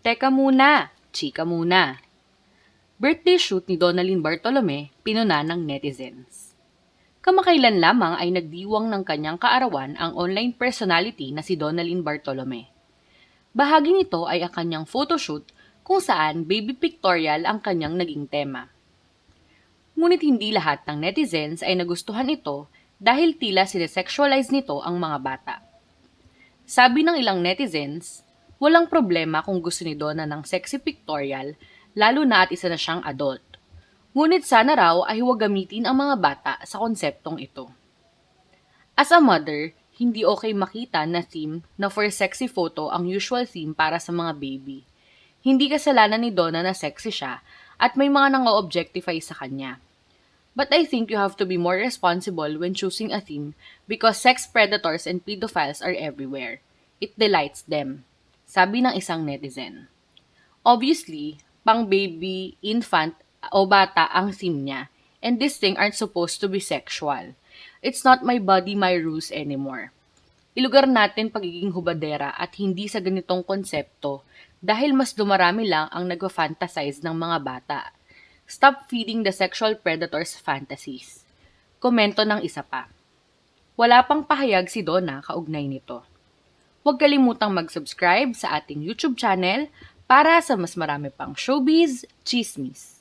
Teka muna, chika muna. Birthday shoot ni Donalyn Bartolome, pinuna ng netizens. Kamakailan lamang ay nagdiwang ng kanyang kaarawan ang online personality na si Donalyn Bartolome. Bahagi nito ay ang kanyang photoshoot kung saan baby pictorial ang kanyang naging tema. Ngunit hindi lahat ng netizens ay nagustuhan ito dahil tila sinesexualize nito ang mga bata. Sabi ng ilang netizens, walang problema kung gusto ni Donna ng sexy pictorial, lalo na at isa na siyang adult. Ngunit sana raw ay huwag gamitin ang mga bata sa konseptong ito. As a mother, hindi okay makita na theme na for sexy photo ang usual theme para sa mga baby. Hindi kasalanan ni Donna na sexy siya at may mga nang-objectify sa kanya. But I think you have to be more responsible when choosing a theme because sex predators and pedophiles are everywhere. It delights them, sabi ng isang netizen. Obviously, pang baby, infant, o bata ang theme niya. And this thing aren't supposed to be sexual. It's not my body, my rules anymore. Ilugar natin pagiging hubadera at hindi sa ganitong konsepto dahil mas dumarami lang ang nagwa-fantasize ng mga bata. Stop feeding the sexual predators fantasies. Komento ng isa pa. Wala pang pahayag si Donna kaugnay nito. Huwag kalimutang mag-subscribe sa ating YouTube channel para sa mas marami pang showbiz, chismis.